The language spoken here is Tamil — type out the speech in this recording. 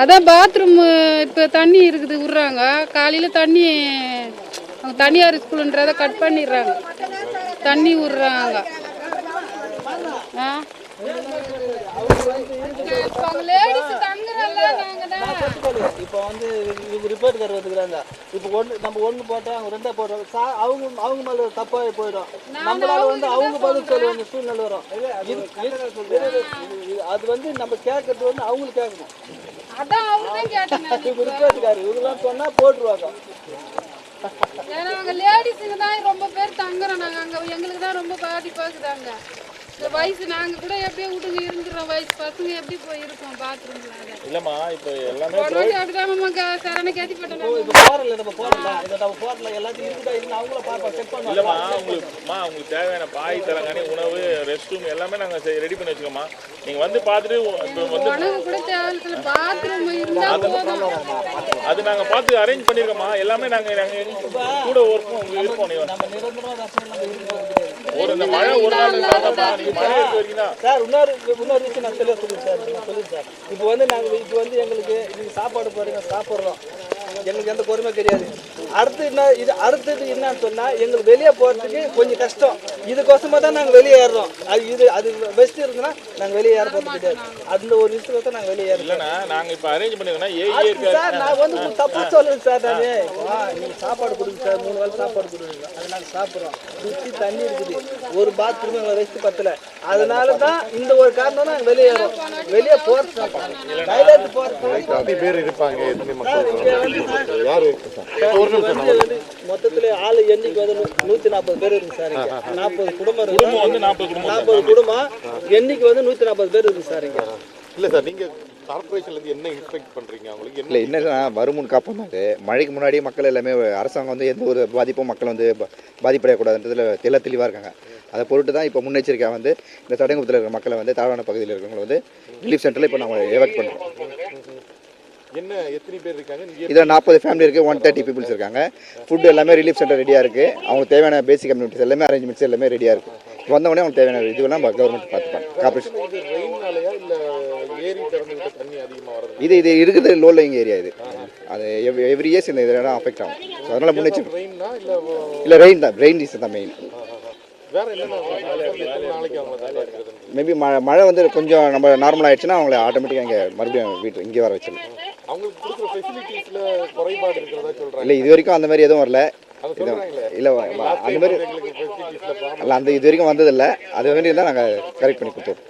அதான் பாத்ரூம் இப்போ தண்ணி இருக்குது விட்றாங்க. காலையில் தண்ணி அவங்க தனியார் ஸ்கூலுன்றதை கட் பண்ணிடுறாங்க. தண்ணி விட்றாங்க. ஆ? இப்போ வந்து இவங்க ரிப்போர்ட் தர வந்துக்கிறாங்க இப்போ ஒன்று நம்ம ஒன்று போட்டோம் அவங்க ரெண்டா போடுறோம். சா அவங்க அவங்க மேலே தப்பாக போயிடும். நம்மளால வந்து அவங்க பதில் சொல்ல வேண்டிய சூழ்நிலை வரும் அது வந்து நம்ம கேட்கறது வந்து அவங்களுக்கு கேட்கணும். அதான் அவங்க தான் கேட்டேன் நான். இவங்க ரிப்போர்ட்டுக்காரு இவங்கெல்லாம் சொன்னால் போட்டுருவாங்க. ஏன்னா அங்கே தான் ரொம்ப பேர் தங்குறோம் நாங்கள் அங்கே எங்களுக்கு தான் ரொம்ப பாதிப்பாக்குதாங்க இந்த வயசு நாங்கள் கூட எப்படியோ விட்டுங்க இருந்துடுறோம். வயசு பசங்க எப்படி போய் இருக்கோம் பாத்ரூம்ல இல்லம்மா இப்போ எல்லாமே உடனே அப்படிதான் மாமா சரணை கேத்தி போட்டோம் இப்போ போகிறல நம்ம போகிறல இதை நம்ம போகிறல எல்லாத்தையும் இருக்குதா இல்லைன்னு அவங்கள பார்ப்போம் செக் இல்லைம்மா பண்ணுவாங்க உங்களுக்குமா உங்களுக்கு தேவையான பாய் தலங்கானி உணவு ரெஸ்ட் ரூம் எல்லாமே நாங்கள் ரெடி பண்ணி வச்சுக்கோமா நீங்கள் வந்து பார்த்துட்டு இப்போ வந்து உணவு கூட தேவையில்ல. பாத்ரூம் இருந்தா போதும். அது நாங்கள் பார்த்து அரேஞ்ச் பண்ணியிருக்கோம்மா எல்லாமே நாங்கள் நாங்கள் கூட ஒர்க்கும் உங்களுக்கு நம்ம ரசம் நம்ம ஒரு இந்த மழை ஒரு நாள் சார் இன்னொரு இன்னொரு விஷயம் நான் சொல்லுங்க சார் சொல்லுங்க சார். இப்போ வந்து நாங்கள் இப்போ வந்து எங்களுக்கு நீங்கள் சாப்பாடு போடுறீங்க சாப்பிட்றோம். எங்களுக்கு எந்த பொறுமை கிடையாது அடுத்து என்ன இது அடுத்தது என்னன்னு சொன்னால் எங்களுக்கு வெளியே போகிறதுக்கு கொஞ்சம் கஷ்டம். இதுக்கோசமாக தான் நாங்கள் வெளியே ஏறுறோம். அது இது அது பெஸ்ட் இருக்குன்னா நாங்கள் வெளியே ஏற போகிறது கிடையாது. அந்த ஒரு விஷயத்தை தான் நாங்கள் வெளியே ஏறுறோம் இல்லைண்ணா நாங்கள் இப்போ அரேஞ்ச் இருக்காரு சார் நான் வந்து தப்பா சொல்லுங்க சார் நான். நீங்கள் சாப்பாடு கொடுங்க சார். மூணு வேளை சாப்பாடு கொடுங்க. அது நாங்கள் சாப்பிட்றோம். சுற்றி தண்ணி இருக்குது. ஒரு பாத்ரூம் எங்களை வச்சு பத்தல. அதனால தான் இந்த ஒரு காரணம் நாங்கள் வெளியே ஏறோம். வெளியே போகிறது போகிறது பேர் இருப்பாங்க யாரு? வந்து மொத்தத்தில் ஆள் எண்ணிக்கை வந்து நூற்றி நாற்பது பேர் இருக்கு சார் இங்கே. நாற்பது குடும்பம் இருக்கு. குடும்பம் வந்து நாற்பது குடும்பம். நாற்பது குடும்பம். எண்ணிக்கை வந்து நூற்றி நாற்பது பேர் இருக்கு சார் இங்கே. இல்ல சார் நீங்க கார்பரேஷன்ல இருந்து என்ன இன்ஸ்பெக்ட் பண்றீங்க? அவங்களுக்கு என்ன இல்லை என்னன்னா வருமுன் காப்போம் அது மழைக்கு முன்னாடியே மக்கள் எல்லாமே அரசாங்கம் வந்து எந்த ஒரு பாதிப்பும் மக்கள் வந்து பாதிப்படையக்கூடாதுன்றதுல தெள்ள தெளிவாக இருக்காங்க. அதை பொருட்டு தான் இப்போ முன்னெச்சரிக்கையாக வந்து இந்த தடங்குப்பத்தில் இருக்கிற மக்களை வந்து தாழ்வான பகுதியில் இருக்கிறவங்களை வந்து ரிலீஃப் சென்டரில் இப்போ நாங்கள் எவாக்ட் பண்ணுறோம் என்ன எத்தனை பேர் இருக்காங்க? நீங்க இதில் நாற்பது ஃபேமிலி இருக்குது ஒன் தேர்ட்டி பீப்புள்ஸ் இருக்காங்க. ஃபுட் எல்லாமே ரிலீஃப் சென்டர் ரெடியாக இருக்குது அவங்களுக்கு தேவையான பேசிக் கம்யூனிட்டிஸ் எல்லாமே அரேஞ்ச்மெண்ட்ஸ் எல்லாமே ரெடியாக இருக்குது வந்தவொடனே அவங்களுக்கு தேவையான இதுவெல்லாம் கவர்மெண்ட் பார்த்துப்பாங்க. கார்பரேஷன் இது இது இருக்குது லோ லைங் ஏரியா இது. அது எவ்ரி இயர்ஸ் இந்த இதெல்லாம் அஃபெக்ட் ஆகும். ஸோ அதனால் முன்னெச்சரிக்கை. இல்ல ரெயின் தான். ரெயின் இஸ் தான் மெயின் அவங்க இருக்கிறது மேபி மழை மழை வந்து கொஞ்சம் நம்ம நார்மல் ஆயிடுச்சுன்னா அவங்கள ஆட்டோமேட்டிக்காக இங்கே மறுபடியும் வீட்டு இங்கே வர வச்சிடலாம். அவங்களுக்கு கொடுக்குற ஃபெசிலிட்டிஸ்ல குறைபாடு இருக்கிறதா சொல்றாங்க. இல்லை இது வரைக்கும் அந்த மாதிரி எதுவும் வரல. இல்லை அந்த மாதிரி இல்லை அந்த இது வரைக்கும் வந்ததில்லை. அது வேண்டி தான் நாங்கள் கரெக்ட் பண்ணி கொடுத்துருவோம்.